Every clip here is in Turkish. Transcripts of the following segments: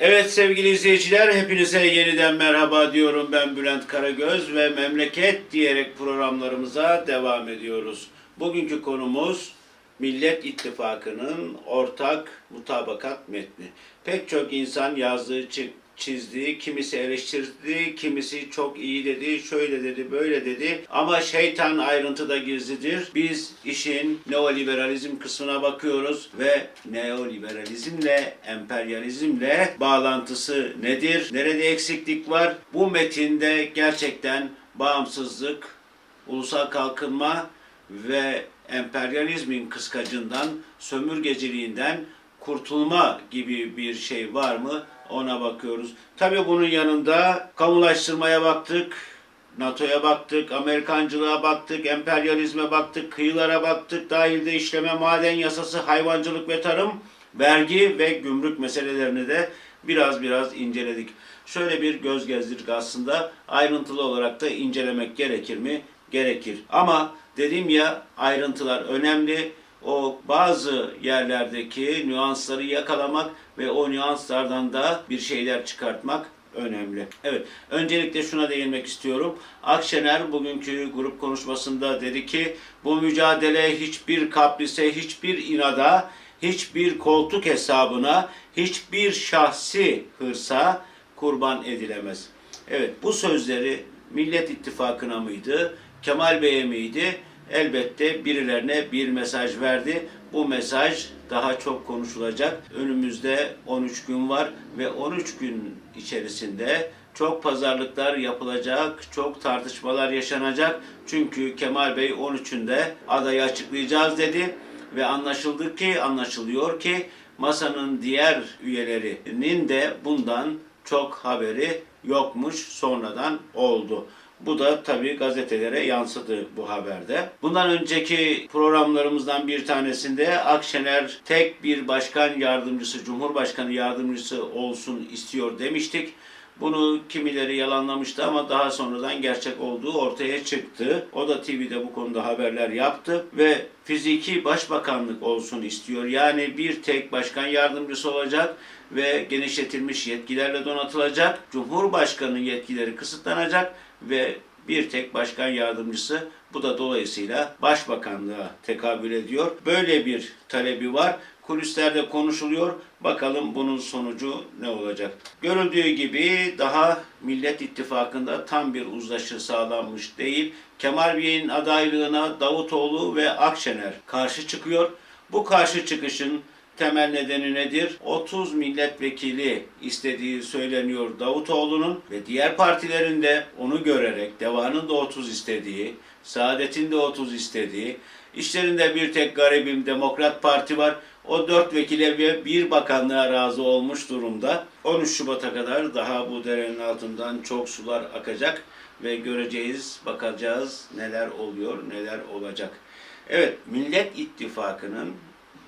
Evet sevgili izleyiciler hepinize yeniden merhaba diyorum ben Bülent Karagöz ve memleket diyerek programlarımıza devam ediyoruz. Bugünkü konumuz Millet İttifakı'nın ortak mutabakat metni. Pek çok insan yazdığı çi- çizdi, kimisi eleştirdi, kimisi çok iyi dedi, şöyle dedi, böyle dedi. Ama şeytan ayrıntıda gizlidir. Biz işin neoliberalizm kısmına bakıyoruz ve neoliberalizmle, emperyalizmle bağlantısı nedir? Nerede eksiklik var? Bu metinde gerçekten bağımsızlık, ulusal kalkınma ve emperyalizmin kıskacından, sömürgeciliğinden kurtulma gibi bir şey var mı ona bakıyoruz. Tabii bunun yanında kamulaştırmaya baktık, NATO'ya baktık, Amerikancılığa baktık, emperyalizme baktık, kıyılara baktık, dahilde işleme, maden yasası, hayvancılık ve tarım, vergi ve gümrük meselelerini de biraz biraz inceledik. Şöyle bir göz gezdirdik aslında. Ayrıntılı olarak da incelemek gerekir mi? Gerekir. Ama dedim ya ayrıntılar önemli. O bazı yerlerdeki nüansları yakalamak ve o nüanslardan da bir şeyler çıkartmak önemli. Evet, öncelikle şuna değinmek istiyorum. Akşener bugünkü grup konuşmasında dedi ki bu mücadele hiçbir kaprise, hiçbir inada, hiçbir koltuk hesabına, hiçbir şahsi hırsa kurban edilemez. Evet, bu sözleri Millet İttifakı'na mıydı, Kemal Bey'e miydi? Elbette birilerine bir mesaj verdi. Bu mesaj daha çok konuşulacak. Önümüzde 13 gün var ve 13 gün içerisinde çok pazarlıklar yapılacak, çok tartışmalar yaşanacak. Çünkü Kemal Bey 13'ünde adayı açıklayacağız dedi ve anlaşıldı ki, anlaşılıyor ki masanın diğer üyelerinin de bundan çok haberi yokmuş, sonradan oldu. Bu da tabii gazetelere yansıdı bu haberde. Bundan önceki programlarımızdan bir tanesinde Akşener tek bir başkan yardımcısı, cumhurbaşkanı yardımcısı olsun istiyor demiştik. Bunu kimileri yalanlamıştı ama daha sonradan gerçek olduğu ortaya çıktı. O da TV'de bu konuda haberler yaptı ve fiziki başbakanlık olsun istiyor. Yani bir tek başkan yardımcısı olacak ve genişletilmiş yetkilerle donatılacak. Cumhurbaşkanının yetkileri kısıtlanacak ve bir tek başkan yardımcısı bu da dolayısıyla başbakanlığa tekabül ediyor. Böyle bir talebi var. Kulislerde konuşuluyor. Bakalım bunun sonucu ne olacak? Görüldüğü gibi daha Millet İttifakı'nda tam bir uzlaşı sağlanmış değil. Kemal Bey'in adaylığına Davutoğlu ve Akşener karşı çıkıyor. Bu karşı çıkışın temel nedeni nedir? 30 milletvekili istediği söyleniyor Davutoğlu'nun ve diğer partilerin de onu görerek Deva'nın da 30 istediği, Saadet'in de 30 istediği, işlerinde bir tek garibim Demokrat Parti var. O dört vekile ve bir bakanlığa razı olmuş durumda. 13 Şubat'a kadar daha bu derenin altından çok sular akacak ve göreceğiz, bakacağız neler oluyor, neler olacak. Evet, Millet İttifakı'nın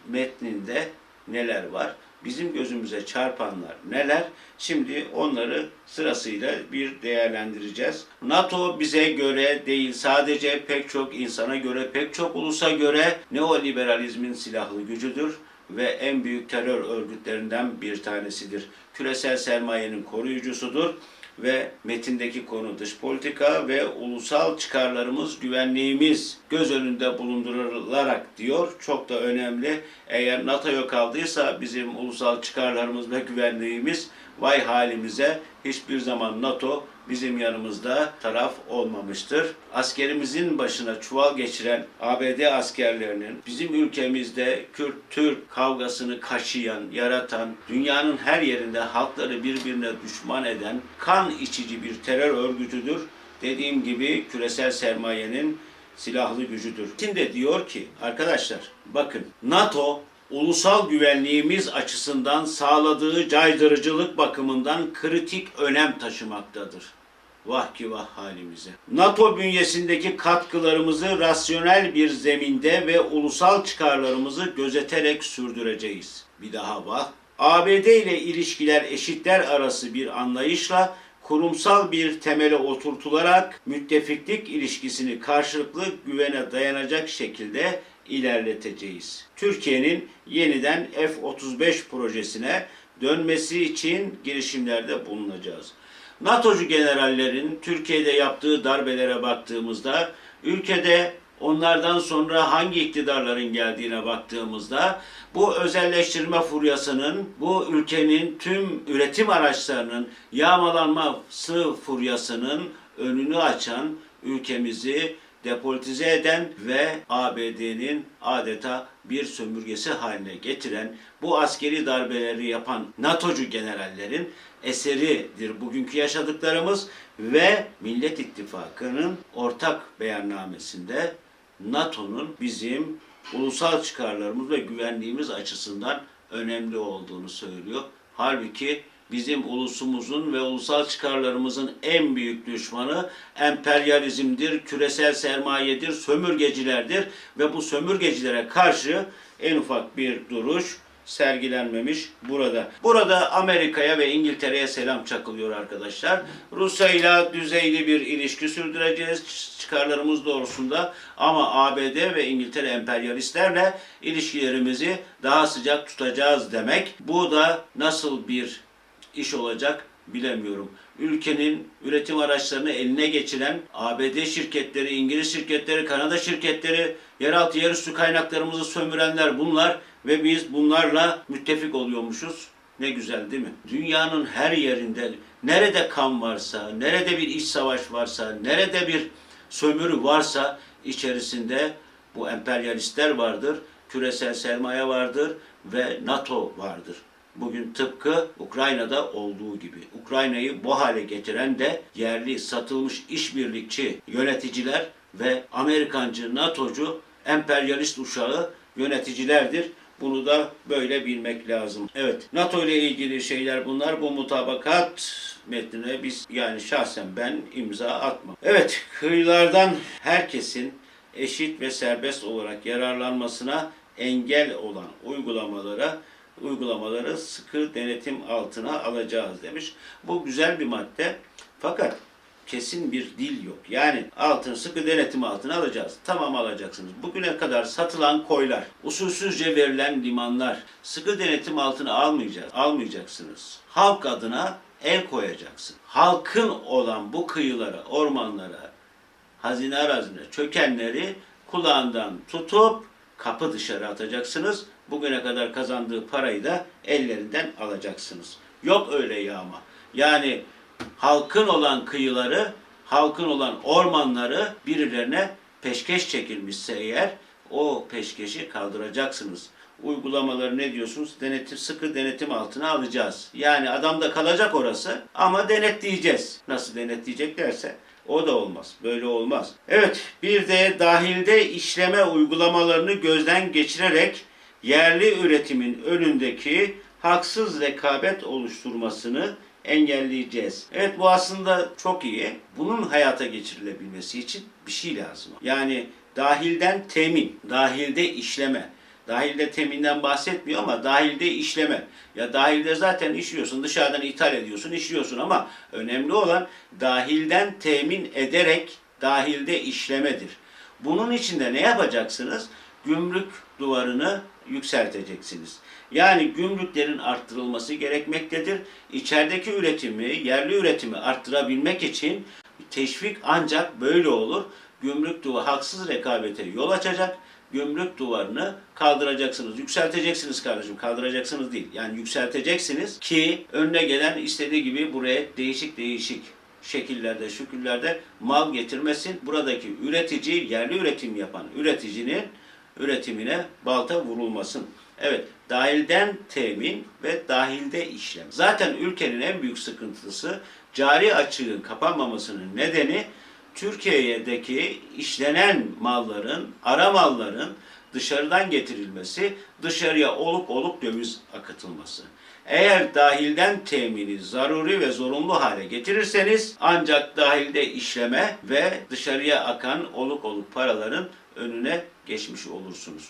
metninde neler var? Bizim gözümüze çarpanlar neler? Şimdi onları sırasıyla bir değerlendireceğiz. NATO bize göre değil sadece pek çok insana göre, pek çok ulusa göre neoliberalizmin silahlı gücüdür ve en büyük terör örgütlerinden bir tanesidir. Küresel sermayenin koruyucusudur ve metindeki konu dış politika ve ulusal çıkarlarımız, güvenliğimiz göz önünde bulundurularak diyor. Çok da önemli. Eğer NATO'ya kaldıysa bizim ulusal çıkarlarımız ve güvenliğimiz vay halimize hiçbir zaman NATO bizim yanımızda taraf olmamıştır. Askerimizin başına çuval geçiren ABD askerlerinin bizim ülkemizde Kürt-Türk kavgasını kaşıyan, yaratan, dünyanın her yerinde halkları birbirine düşman eden kan içici bir terör örgütüdür. Dediğim gibi küresel sermayenin silahlı gücüdür. Şimdi diyor ki arkadaşlar bakın NATO ulusal güvenliğimiz açısından sağladığı caydırıcılık bakımından kritik önem taşımaktadır. Vah ki vah halimize. NATO bünyesindeki katkılarımızı rasyonel bir zeminde ve ulusal çıkarlarımızı gözeterek sürdüreceğiz. Bir daha vah. ABD ile ilişkiler eşitler arası bir anlayışla kurumsal bir temele oturtularak müttefiklik ilişkisini karşılıklı güvene dayanacak şekilde ilerleteceğiz. Türkiye'nin yeniden F-35 projesine dönmesi için girişimlerde bulunacağız. NATO'cu generallerin Türkiye'de yaptığı darbelere baktığımızda ülkede onlardan sonra hangi iktidarların geldiğine baktığımızda bu özelleştirme furyasının, bu ülkenin tüm üretim araçlarının yağmalanması furyasının önünü açan, ülkemizi depolitize eden ve ABD'nin adeta bir sömürgesi haline getiren bu askeri darbeleri yapan NATO'cu generallerin eseridir bugünkü yaşadıklarımız ve Millet İttifakı'nın ortak beyannamesinde NATO'nun bizim ulusal çıkarlarımız ve güvenliğimiz açısından önemli olduğunu söylüyor. Halbuki bizim ulusumuzun ve ulusal çıkarlarımızın en büyük düşmanı emperyalizmdir, küresel sermayedir, sömürgecilerdir ve bu sömürgecilere karşı en ufak bir duruş sergilenmemiş burada. Burada Amerika'ya ve İngiltere'ye selam çakılıyor arkadaşlar. Rusya ile düzeyli bir ilişki sürdüreceğiz çıkarlarımız doğrusunda ama ABD ve İngiltere emperyalistlerle ilişkilerimizi daha sıcak tutacağız demek. Bu da nasıl bir iş olacak bilemiyorum. Ülkenin üretim araçlarını eline geçiren ABD şirketleri, İngiliz şirketleri, Kanada şirketleri, yeraltı yerüstü kaynaklarımızı sömürenler bunlar ve biz bunlarla müttefik oluyormuşuz. Ne güzel değil mi? Dünyanın her yerinde nerede kan varsa, nerede bir iç savaş varsa, nerede bir sömürü varsa içerisinde bu emperyalistler vardır, küresel sermaye vardır ve NATO vardır. Bugün tıpkı Ukrayna'da olduğu gibi. Ukrayna'yı bu hale getiren de yerli satılmış işbirlikçi yöneticiler ve Amerikancı, NATO'cu, emperyalist uşağı yöneticilerdir. Bunu da böyle bilmek lazım. Evet, NATO ile ilgili şeyler bunlar. Bu mutabakat metnine biz yani şahsen ben imza atmam. Evet, kıyılardan herkesin eşit ve serbest olarak yararlanmasına engel olan uygulamalara uygulamaları sıkı denetim altına alacağız demiş. Bu güzel bir madde. Fakat kesin bir dil yok. Yani altın sıkı denetim altına alacağız. Tamam alacaksınız. Bugüne kadar satılan koylar, usulsüzce verilen limanlar sıkı denetim altına almayacağız. Almayacaksınız. Halk adına el koyacaksın. Halkın olan bu kıyılara, ormanlara, hazine arazine çökenleri kulağından tutup kapı dışarı atacaksınız. Bugüne kadar kazandığı parayı da ellerinden alacaksınız. Yok öyle yağma. Yani halkın olan kıyıları, halkın olan ormanları birilerine peşkeş çekilmişse eğer o peşkeşi kaldıracaksınız. Uygulamaları ne diyorsunuz? Denetim, sıkı denetim altına alacağız. Yani adamda kalacak orası ama denetleyeceğiz. Nasıl denetleyeceklerse o da olmaz. Böyle olmaz. Evet, bir de dahilde işleme uygulamalarını gözden geçirerek yerli üretimin önündeki haksız rekabet oluşturmasını engelleyeceğiz. Evet bu aslında çok iyi. Bunun hayata geçirilebilmesi için bir şey lazım. Yani dahilden temin, dahilde işleme. Dahilde teminden bahsetmiyor ama dahilde işleme. Ya dahilde zaten işliyorsun, dışarıdan ithal ediyorsun, işliyorsun ama önemli olan dahilden temin ederek dahilde işlemedir. Bunun için de ne yapacaksınız? Gümrük duvarını yükselteceksiniz. Yani gümrüklerin arttırılması gerekmektedir. İçerideki üretimi, yerli üretimi arttırabilmek için teşvik ancak böyle olur. Gümrük duvarı haksız rekabete yol açacak. Gümrük duvarını kaldıracaksınız. Yükselteceksiniz kardeşim. Kaldıracaksınız değil. Yani yükselteceksiniz ki önüne gelen istediği gibi buraya değişik değişik şekillerde, şükürlerde mal getirmesin. Buradaki üretici, yerli üretim yapan üreticinin üretimine balta vurulmasın. Evet, dahilden temin ve dahilde işlem. Zaten ülkenin en büyük sıkıntısı cari açığın kapanmamasının nedeni Türkiye'deki işlenen malların, ara malların dışarıdan getirilmesi, dışarıya oluk oluk döviz akıtılması. Eğer dahilden temini zaruri ve zorunlu hale getirirseniz ancak dahilde işleme ve dışarıya akan oluk oluk paraların önüne geçmiş olursunuz.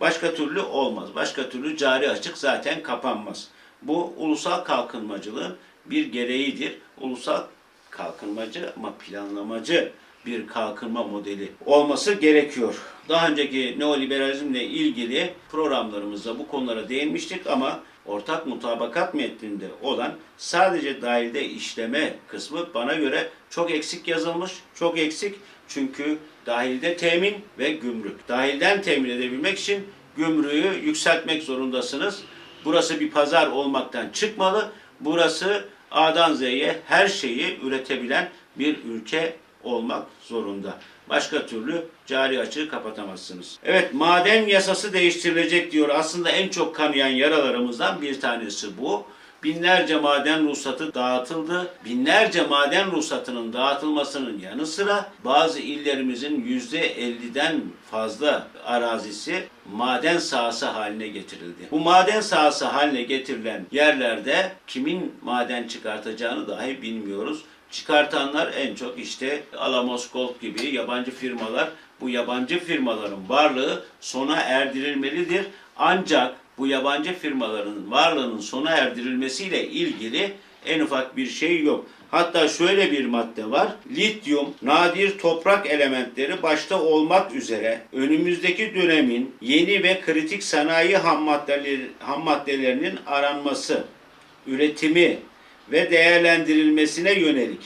Başka türlü olmaz. Başka türlü cari açık zaten kapanmaz. Bu ulusal kalkınmacılığın bir gereğidir. Ulusal kalkınmacı ama planlamacı bir kalkınma modeli olması gerekiyor. Daha önceki neoliberalizmle ilgili programlarımızda bu konulara değinmiştik ama ortak mutabakat metninde olan sadece dahilde işleme kısmı bana göre çok eksik yazılmış. Çok eksik çünkü dahilde temin ve gümrük. Dahilden temin edebilmek için gümrüğü yükseltmek zorundasınız. Burası bir pazar olmaktan çıkmalı. Burası A'dan Z'ye her şeyi üretebilen bir ülke olmak zorunda. Başka türlü cari açığı kapatamazsınız. Evet maden yasası değiştirilecek diyor. Aslında en çok kanayan yaralarımızdan bir tanesi bu. Binlerce maden ruhsatı dağıtıldı. Binlerce maden ruhsatının dağıtılmasının yanı sıra bazı illerimizin %50'den fazla arazisi maden sahası haline getirildi. Bu maden sahası haline getirilen yerlerde kimin maden çıkartacağını dahi bilmiyoruz. Çıkartanlar en çok işte Alamos Gold gibi yabancı firmalar. Bu yabancı firmaların varlığı sona erdirilmelidir. Ancak bu yabancı firmaların varlığının sona erdirilmesiyle ilgili en ufak bir şey yok. Hatta şöyle bir madde var. Lityum, nadir toprak elementleri başta olmak üzere önümüzdeki dönemin yeni ve kritik sanayi ham, maddeleri, ham maddelerinin aranması, üretimi ve değerlendirilmesine yönelik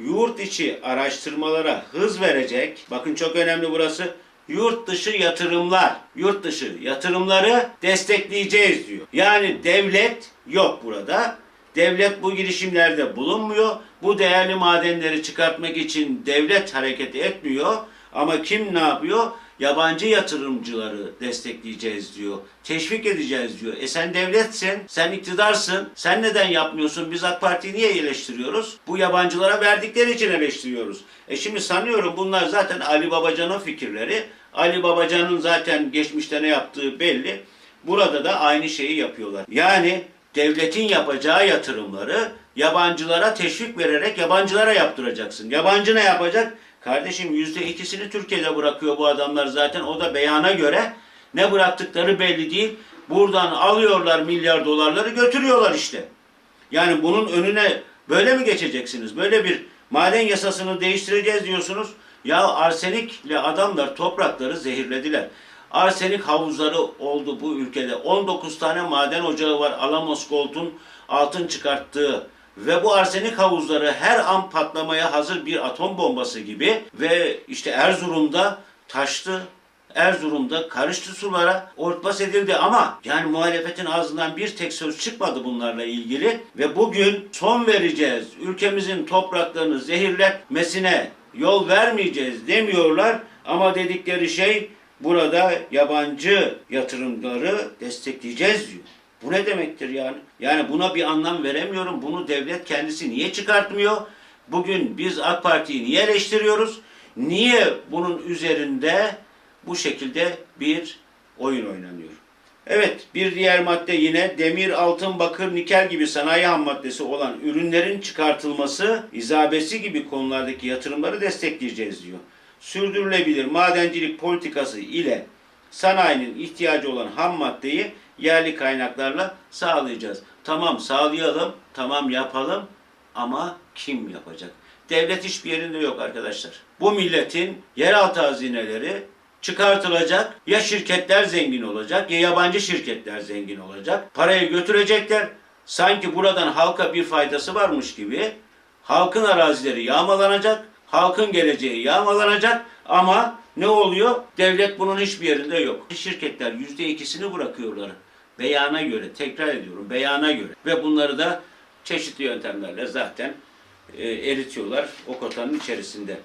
yurt içi araştırmalara hız verecek. Bakın çok önemli burası. Yurt dışı yatırımlar, yurt dışı yatırımları destekleyeceğiz diyor. Yani devlet yok burada. Devlet bu girişimlerde bulunmuyor. Bu değerli madenleri çıkartmak için devlet hareket etmiyor. Ama kim ne yapıyor? Yabancı yatırımcıları destekleyeceğiz diyor. Teşvik edeceğiz diyor. E sen devletsin, sen iktidarsın. Sen neden yapmıyorsun? Biz AK Parti'yi niye eleştiriyoruz? Bu yabancılara verdikleri için eleştiriyoruz. E şimdi sanıyorum bunlar zaten Ali Babacan'ın fikirleri. Ali Babacan'ın zaten geçmişte ne yaptığı belli. Burada da aynı şeyi yapıyorlar. Yani devletin yapacağı yatırımları yabancılara teşvik vererek yabancılara yaptıracaksın. Yabancı ne yapacak? Kardeşim yüzde ikisini Türkiye'de bırakıyor bu adamlar zaten. O da beyana göre ne bıraktıkları belli değil. Buradan alıyorlar milyar dolarları götürüyorlar işte. Yani bunun önüne böyle mi geçeceksiniz? Böyle bir maden yasasını değiştireceğiz diyorsunuz. Ya arsenikle adamlar toprakları zehirlediler. Arsenik havuzları oldu bu ülkede. 19 tane maden ocağı var Alamos Gold'un altın çıkarttığı ve bu arsenik havuzları her an patlamaya hazır bir atom bombası gibi ve işte Erzurum'da taştı. Erzurum'da karıştı sulara, örtbas edildi ama yani muhalefetin ağzından bir tek söz çıkmadı bunlarla ilgili ve bugün son vereceğiz, ülkemizin topraklarını zehirletmesine yol vermeyeceğiz demiyorlar ama dedikleri şey burada yabancı yatırımları destekleyeceğiz diyor. Bu ne demektir yani? Yani buna bir anlam veremiyorum. Bunu devlet kendisi niye çıkartmıyor? Bugün biz AK Parti'yi niye eleştiriyoruz? Niye bunun üzerinde bu şekilde bir oyun oynanıyor? Evet, bir diğer madde yine demir, altın, bakır, nikel gibi sanayi ham maddesi olan ürünlerin çıkartılması, izabesi gibi konulardaki yatırımları destekleyeceğiz diyor. Sürdürülebilir madencilik politikası ile sanayinin ihtiyacı olan ham maddeyi yerli kaynaklarla sağlayacağız. Tamam sağlayalım, tamam yapalım ama kim yapacak? Devlet hiçbir yerinde yok arkadaşlar. Bu milletin yeraltı hazineleri çıkartılacak. Ya şirketler zengin olacak ya yabancı şirketler zengin olacak. Parayı götürecekler. Sanki buradan halka bir faydası varmış gibi halkın arazileri yağmalanacak. Halkın geleceği yağmalanacak ama ne oluyor? Devlet bunun hiçbir yerinde yok. Şirketler yüzde ikisini bırakıyorlar. Beyana göre, tekrar ediyorum beyana göre. Ve bunları da çeşitli yöntemlerle zaten e, eritiyorlar o kotanın içerisinde.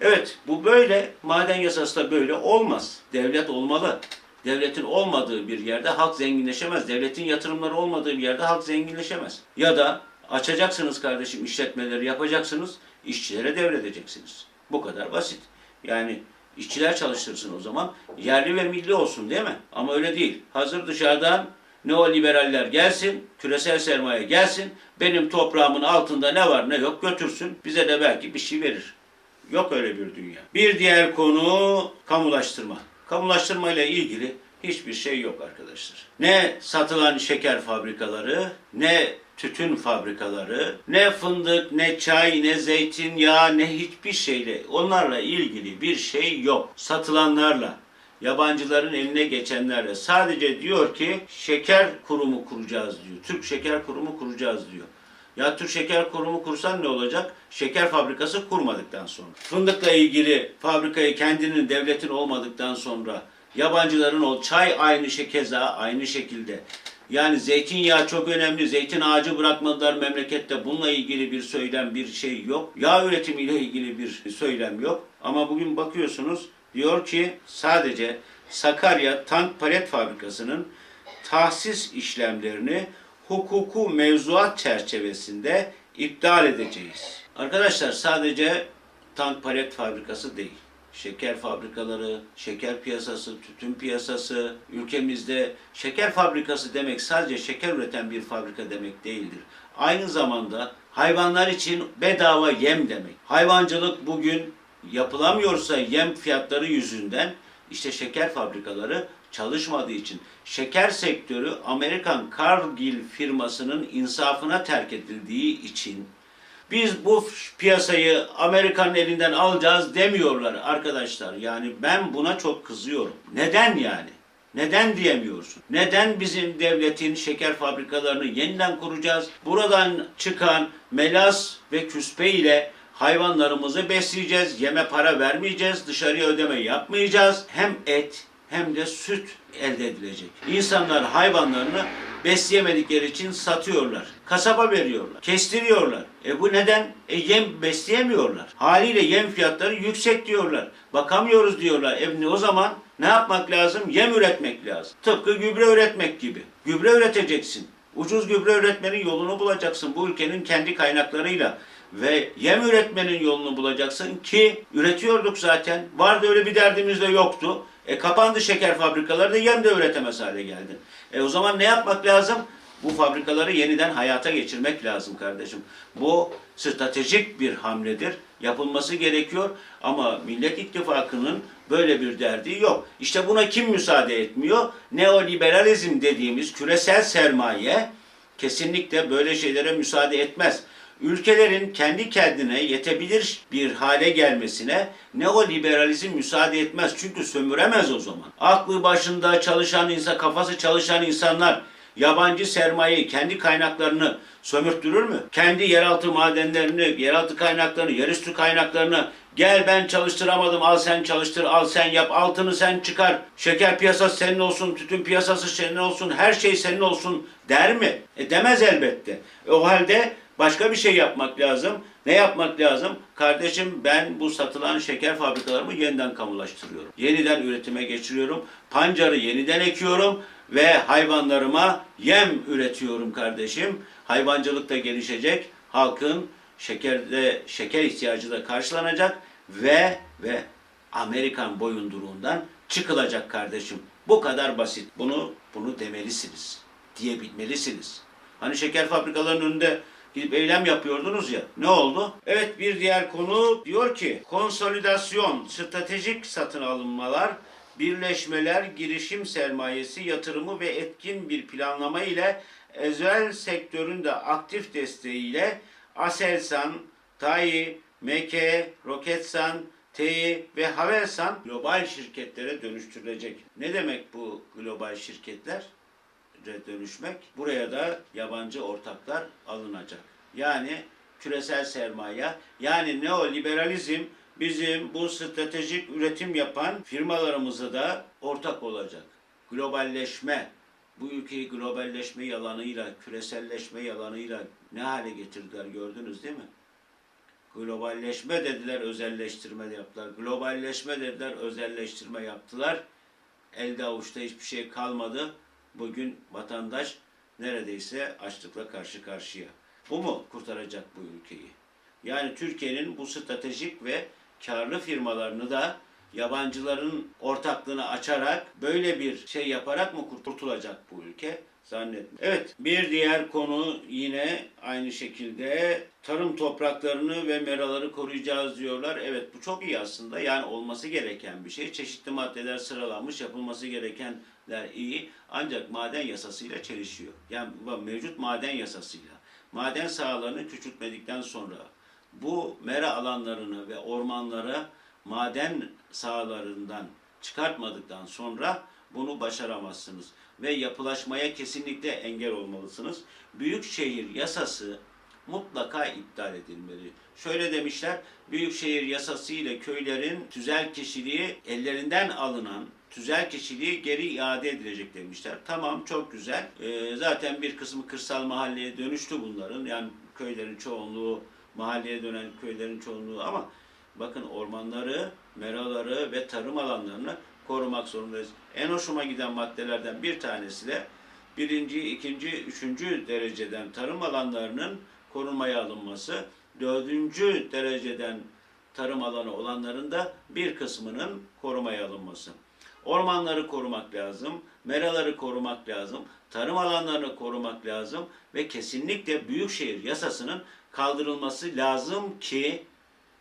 Evet bu böyle. Maden yasası da böyle olmaz. Devlet olmalı. Devletin olmadığı bir yerde halk zenginleşemez. Devletin yatırımları olmadığı bir yerde halk zenginleşemez. Ya da açacaksınız kardeşim işletmeleri yapacaksınız, işçilere devredeceksiniz. Bu kadar basit. Yani işçiler çalıştırsın o zaman. Yerli ve milli olsun değil mi? Ama öyle değil. Hazır dışarıdan neoliberaller gelsin, küresel sermaye gelsin, benim toprağımın altında ne var ne yok götürsün, bize de belki bir şey verir. Yok öyle bir dünya. Bir diğer konu kamulaştırma. Kamulaştırma ile ilgili hiçbir şey yok arkadaşlar. Ne satılan şeker fabrikaları, ne tütün fabrikaları, ne fındık, ne çay, ne zeytinyağı, ne hiçbir şeyle onlarla ilgili bir şey yok. Satılanlarla, yabancıların eline geçenlerle sadece diyor ki şeker kurumu kuracağız diyor. Türk Şeker Kurumu kuracağız diyor. Ya Türk Şeker Kurumu kursan ne olacak? Şeker fabrikası kurmadıktan sonra. Fındıkla ilgili fabrikayı kendinin devletin olmadıktan sonra yabancıların ol çay aynı şey keza aynı şekilde. Yani zeytinyağı çok önemli. Zeytin ağacı bırakmadılar memlekette. Bununla ilgili bir söylem, bir şey yok. Yağ üretimiyle ilgili bir söylem yok. Ama bugün bakıyorsunuz diyor ki sadece Sakarya Tank Palet Fabrikası'nın tahsis işlemlerini hukuku mevzuat çerçevesinde iptal edeceğiz. Arkadaşlar sadece tank palet fabrikası değil. Şeker fabrikaları, şeker piyasası, tütün piyasası, ülkemizde şeker fabrikası demek sadece şeker üreten bir fabrika demek değildir. Aynı zamanda hayvanlar için bedava yem demek. Hayvancılık bugün yapılamıyorsa yem fiyatları yüzünden işte şeker fabrikaları çalışmadığı için şeker sektörü Amerikan Cargill firmasının insafına terk edildiği için biz bu piyasayı Amerikan elinden alacağız demiyorlar arkadaşlar. Yani ben buna çok kızıyorum. Neden yani? Neden diyemiyorsun? Neden bizim devletin şeker fabrikalarını yeniden kuracağız? Buradan çıkan melas ve küspe ile hayvanlarımızı besleyeceğiz. Yeme para vermeyeceğiz. Dışarıya ödeme yapmayacağız. Hem et hem de süt elde edilecek. İnsanlar hayvanlarını besleyemedikleri için satıyorlar. Kasaba veriyorlar. Kestiriyorlar. E bu neden? E yem besleyemiyorlar. Haliyle yem fiyatları yüksek diyorlar. Bakamıyoruz diyorlar. E o zaman ne yapmak lazım? Yem üretmek lazım. Tıpkı gübre üretmek gibi. Gübre üreteceksin. Ucuz gübre üretmenin yolunu bulacaksın bu ülkenin kendi kaynaklarıyla ve yem üretmenin yolunu bulacaksın ki üretiyorduk zaten. Vardı öyle bir derdimiz de yoktu. E kapandı şeker fabrikaları da yem de üretemez hale geldi. E o zaman ne yapmak lazım? Bu fabrikaları yeniden hayata geçirmek lazım kardeşim. Bu stratejik bir hamledir. Yapılması gerekiyor ama Millet İttifakı'nın böyle bir derdi yok. İşte buna kim müsaade etmiyor? Neoliberalizm dediğimiz küresel sermaye kesinlikle böyle şeylere müsaade etmez. Ülkelerin kendi kendine yetebilir bir hale gelmesine neoliberalizm müsaade etmez. Çünkü sömüremez o zaman. Aklı başında çalışan insan, kafası çalışan insanlar yabancı sermayeyi, kendi kaynaklarını sömürttürür mü? Kendi yeraltı madenlerini, yeraltı kaynaklarını, yerüstü kaynaklarını gel ben çalıştıramadım al sen çalıştır, al sen yap, altını sen çıkar, şeker piyasası senin olsun, tütün piyasası senin olsun, her şey senin olsun der mi? E demez elbette. E o halde başka bir şey yapmak lazım. Ne yapmak lazım? Kardeşim ben bu satılan şeker fabrikalarımı yeniden kamulaştırıyorum. Yeniden üretime geçiriyorum. Pancarı yeniden ekiyorum ve hayvanlarıma yem üretiyorum kardeşim. Hayvancılık da gelişecek. Halkın şekerde şeker ihtiyacı da karşılanacak ve ve Amerikan boyunduruğundan çıkılacak kardeşim. Bu kadar basit. Bunu bunu demelisiniz. Diyebilmelisiniz. Hani şeker fabrikalarının önünde gidip eylem yapıyordunuz ya. Ne oldu? Evet bir diğer konu diyor ki konsolidasyon, stratejik satın alınmalar, birleşmeler, girişim sermayesi, yatırımı ve etkin bir planlama ile özel sektörün de aktif desteğiyle Aselsan, TAI, MK, Roketsan, TEİ ve Havelsan global şirketlere dönüştürülecek. Ne demek bu global şirketler? Dönüşmek. Buraya da yabancı ortaklar alınacak. Yani küresel sermaye, yani neoliberalizm bizim bu stratejik üretim yapan firmalarımıza da ortak olacak. Globalleşme, bu ülkeyi globalleşme yalanıyla, küreselleşme yalanıyla ne hale getirdiler gördünüz değil mi? Globalleşme dediler, özelleştirme yaptılar. Globalleşme dediler, özelleştirme yaptılar. Elde avuçta hiçbir şey kalmadı. Bugün vatandaş neredeyse açlıkla karşı karşıya. Bu mu kurtaracak bu ülkeyi? Yani Türkiye'nin bu stratejik ve karlı firmalarını da yabancıların ortaklığını açarak böyle bir şey yaparak mı kurtulacak bu ülke? Zannetmiyorum. Evet bir diğer konu yine aynı şekilde tarım topraklarını ve meraları koruyacağız diyorlar. Evet bu çok iyi aslında yani olması gereken bir şey. Çeşitli maddeler sıralanmış yapılması gerekenler iyi ancak maden yasasıyla çelişiyor. Yani mevcut maden yasasıyla maden sahalarını küçültmedikten sonra bu mera alanlarını ve ormanlara maden sahalarından çıkartmadıktan sonra bunu başaramazsınız. Ve yapılaşmaya kesinlikle engel olmalısınız. Büyükşehir yasası mutlaka iptal edilmeli. Şöyle demişler, Büyükşehir yasası ile köylerin tüzel kişiliği ellerinden alınan tüzel kişiliği geri iade edilecek demişler. Tamam çok güzel. Ee, zaten bir kısmı kırsal mahalleye dönüştü bunların. Yani köylerin çoğunluğu mahalleye dönen köylerin çoğunluğu ama bakın ormanları, meraları ve tarım alanlarını korumak zorundayız. En hoşuma giden maddelerden bir tanesi de birinci, ikinci, üçüncü dereceden tarım alanlarının korunmaya alınması, dördüncü dereceden tarım alanı olanların da bir kısmının korumaya alınması. Ormanları korumak lazım, meraları korumak lazım, tarım alanlarını korumak lazım ve kesinlikle büyükşehir yasasının kaldırılması lazım ki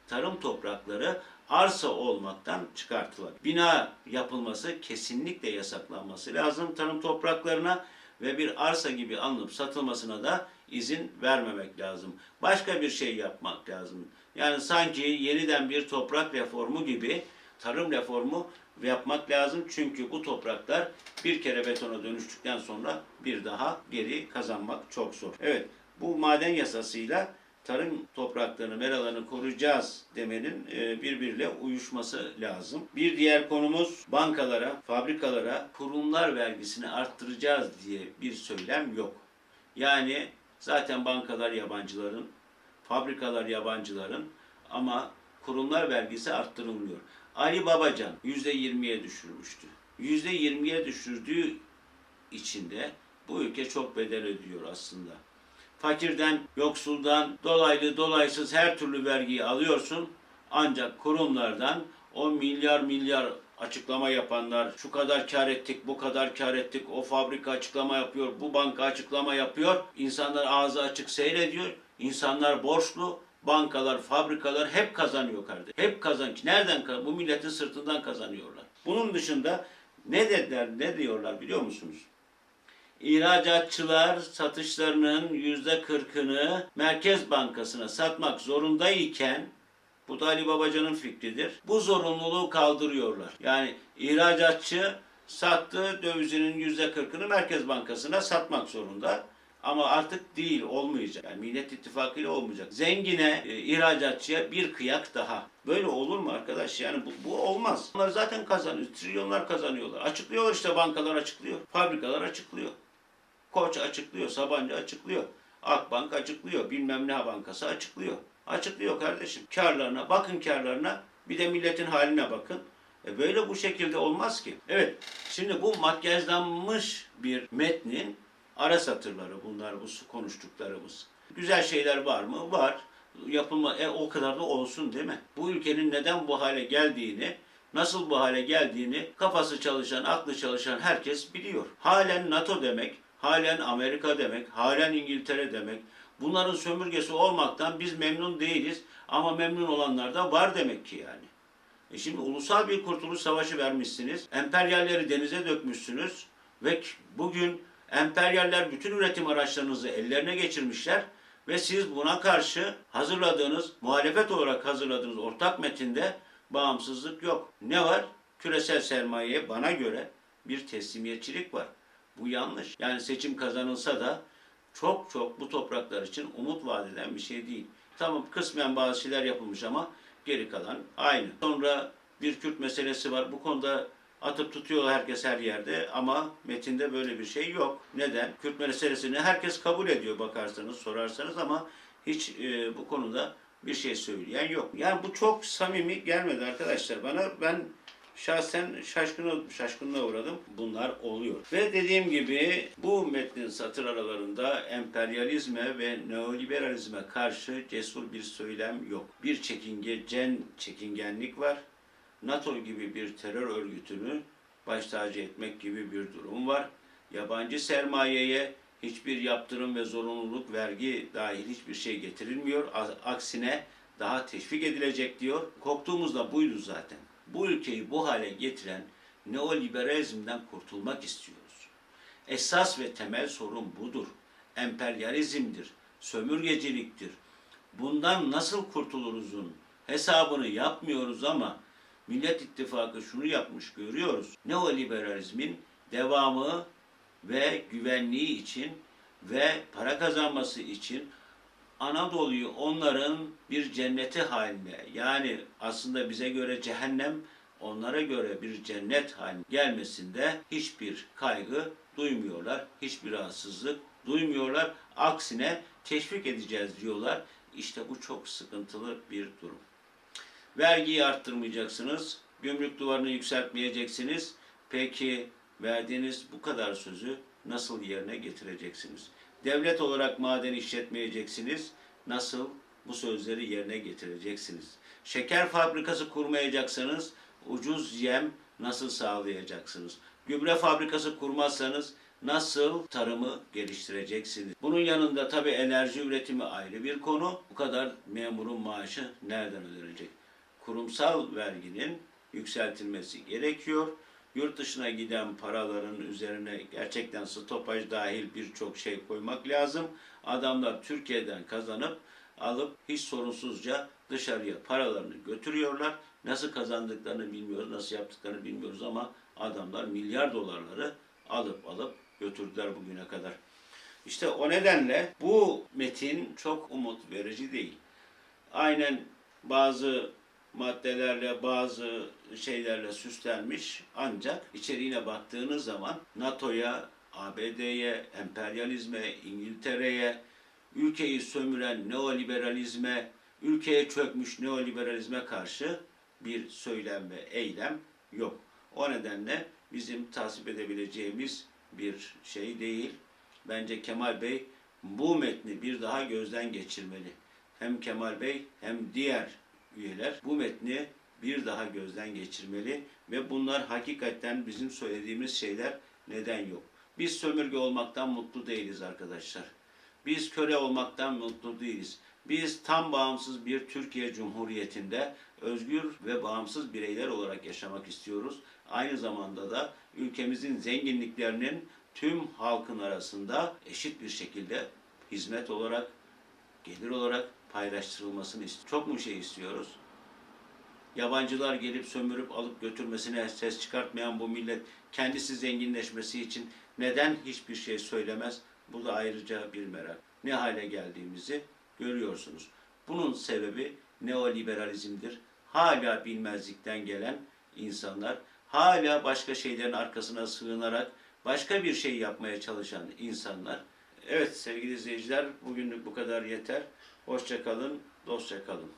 tarım toprakları arsa olmaktan çıkartılır. Bina yapılması kesinlikle yasaklanması lazım tarım topraklarına ve bir arsa gibi alınıp satılmasına da izin vermemek lazım. Başka bir şey yapmak lazım. Yani sanki yeniden bir toprak reformu gibi tarım reformu yapmak lazım. Çünkü bu topraklar bir kere betona dönüştükten sonra bir daha geri kazanmak çok zor. Evet bu maden yasasıyla tarım topraklarını, meralarını koruyacağız demenin e, birbiriyle uyuşması lazım. Bir diğer konumuz bankalara, fabrikalara kurumlar vergisini arttıracağız diye bir söylem yok. Yani zaten bankalar yabancıların, fabrikalar yabancıların ama kurumlar vergisi arttırılmıyor. Ali Babacan %20'ye düşürmüştü. %20'ye düşürdüğü içinde bu ülke çok bedel ödüyor aslında. Fakirden, yoksuldan, dolaylı, dolaysız her türlü vergiyi alıyorsun. Ancak kurumlardan o milyar milyar açıklama yapanlar, şu kadar kar ettik, bu kadar kar ettik, o fabrika açıklama yapıyor, bu banka açıklama yapıyor. İnsanlar ağzı açık seyrediyor. İnsanlar borçlu, bankalar, fabrikalar hep kazanıyor kardeşim. Hep kazan. Nereden kazan? Bu milletin sırtından kazanıyorlar. Bunun dışında ne dediler, ne diyorlar biliyor musunuz? İhracatçılar satışlarının yüzde kırkını Merkez Bankası'na satmak zorundayken bu da Ali Babacan'ın fikridir. Bu zorunluluğu kaldırıyorlar. Yani ihracatçı sattığı dövizinin yüzde kırkını Merkez Bankası'na satmak zorunda. Ama artık değil, olmayacak. Yani Millet İttifakı ile olmayacak. Zengine, e, ihracatçıya bir kıyak daha. Böyle olur mu arkadaş? Yani bu, bu olmaz. Onlar zaten kazanıyor. Trilyonlar kazanıyorlar. Açıklıyorlar işte bankalar açıklıyor. Fabrikalar açıklıyor. Koç açıklıyor, Sabancı açıklıyor. Akbank açıklıyor, bilmem ne bankası açıklıyor. Açıklıyor kardeşim. Karlarına, bakın karlarına, bir de milletin haline bakın. E böyle bu şekilde olmaz ki. Evet, şimdi bu makyajlanmış bir metnin ara satırları bunlar, bu konuştuklarımız. Güzel şeyler var mı? Var. Yapılma, e, o kadar da olsun değil mi? Bu ülkenin neden bu hale geldiğini, nasıl bu hale geldiğini kafası çalışan, aklı çalışan herkes biliyor. Halen NATO demek, halen Amerika demek, halen İngiltere demek. Bunların sömürgesi olmaktan biz memnun değiliz ama memnun olanlar da var demek ki yani. E şimdi ulusal bir kurtuluş savaşı vermişsiniz. Emperyalleri denize dökmüşsünüz ve bugün emperyaller bütün üretim araçlarınızı ellerine geçirmişler ve siz buna karşı hazırladığınız, muhalefet olarak hazırladığınız ortak metinde bağımsızlık yok. Ne var? Küresel sermayeye bana göre bir teslimiyetçilik var. Bu yanlış. Yani seçim kazanılsa da çok çok bu topraklar için umut vaat eden bir şey değil. Tamam kısmen bazı şeyler yapılmış ama geri kalan aynı. Sonra bir Kürt meselesi var. Bu konuda atıp tutuyor herkes her yerde ama metinde böyle bir şey yok. Neden? Kürt meselesini herkes kabul ediyor bakarsanız, sorarsanız ama hiç e, bu konuda bir şey söyleyen yok. Yani bu çok samimi gelmedi arkadaşlar bana. Ben şahsen şaşkına, şaşkınlığa uğradım. Bunlar oluyor. Ve dediğim gibi bu metnin satır aralarında emperyalizme ve neoliberalizme karşı cesur bir söylem yok. Bir çekingecen çekingenlik var. NATO gibi bir terör örgütünü baş tacı etmek gibi bir durum var. Yabancı sermayeye hiçbir yaptırım ve zorunluluk, vergi dahil hiçbir şey getirilmiyor. Aksine daha teşvik edilecek diyor. Korktuğumuz da buydu zaten. Bu ülkeyi bu hale getiren neoliberalizmden kurtulmak istiyoruz. Esas ve temel sorun budur. Emperyalizmdir, sömürgeciliktir. Bundan nasıl kurtuluruzun hesabını yapmıyoruz ama Millet İttifakı şunu yapmış görüyoruz. Neoliberalizmin devamı ve güvenliği için ve para kazanması için Anadolu'yu onların bir cenneti haline yani aslında bize göre cehennem onlara göre bir cennet haline gelmesinde hiçbir kaygı duymuyorlar. Hiçbir rahatsızlık duymuyorlar. Aksine teşvik edeceğiz diyorlar. İşte bu çok sıkıntılı bir durum. Vergiyi arttırmayacaksınız. Gümrük duvarını yükseltmeyeceksiniz. Peki verdiğiniz bu kadar sözü nasıl yerine getireceksiniz? Devlet olarak maden işletmeyeceksiniz. Nasıl bu sözleri yerine getireceksiniz? Şeker fabrikası kurmayacaksanız ucuz yem nasıl sağlayacaksınız? Gübre fabrikası kurmazsanız nasıl tarımı geliştireceksiniz? Bunun yanında tabii enerji üretimi ayrı bir konu. Bu kadar memurun maaşı nereden ödenecek? Kurumsal verginin yükseltilmesi gerekiyor. Yurt dışına giden paraların üzerine gerçekten stopaj dahil birçok şey koymak lazım. Adamlar Türkiye'den kazanıp alıp hiç sorunsuzca dışarıya paralarını götürüyorlar. Nasıl kazandıklarını bilmiyoruz, nasıl yaptıklarını bilmiyoruz ama adamlar milyar dolarları alıp alıp götürdüler bugüne kadar. İşte o nedenle bu metin çok umut verici değil. Aynen bazı maddelerle, bazı şeylerle süslenmiş ancak içeriğine baktığınız zaman NATO'ya, ABD'ye, emperyalizme, İngiltere'ye, ülkeyi sömüren neoliberalizme, ülkeye çökmüş neoliberalizme karşı bir söylem ve eylem yok. O nedenle bizim tasvip edebileceğimiz bir şey değil. Bence Kemal Bey bu metni bir daha gözden geçirmeli. Hem Kemal Bey hem diğer üyeler bu metni bir daha gözden geçirmeli ve bunlar hakikaten bizim söylediğimiz şeyler neden yok. Biz sömürge olmaktan mutlu değiliz arkadaşlar. Biz köle olmaktan mutlu değiliz. Biz tam bağımsız bir Türkiye Cumhuriyeti'nde özgür ve bağımsız bireyler olarak yaşamak istiyoruz. Aynı zamanda da ülkemizin zenginliklerinin tüm halkın arasında eşit bir şekilde hizmet olarak, gelir olarak paylaştırılmasını istiyoruz. Çok mu şey istiyoruz? Yabancılar gelip sömürüp alıp götürmesine ses çıkartmayan bu millet kendisi zenginleşmesi için neden hiçbir şey söylemez? Bu da ayrıca bir merak. Ne hale geldiğimizi görüyorsunuz. Bunun sebebi neoliberalizmdir. Hala bilmezlikten gelen insanlar, hala başka şeylerin arkasına sığınarak başka bir şey yapmaya çalışan insanlar. Evet sevgili izleyiciler bugünlük bu kadar yeter. Hoşça kalın, dostça.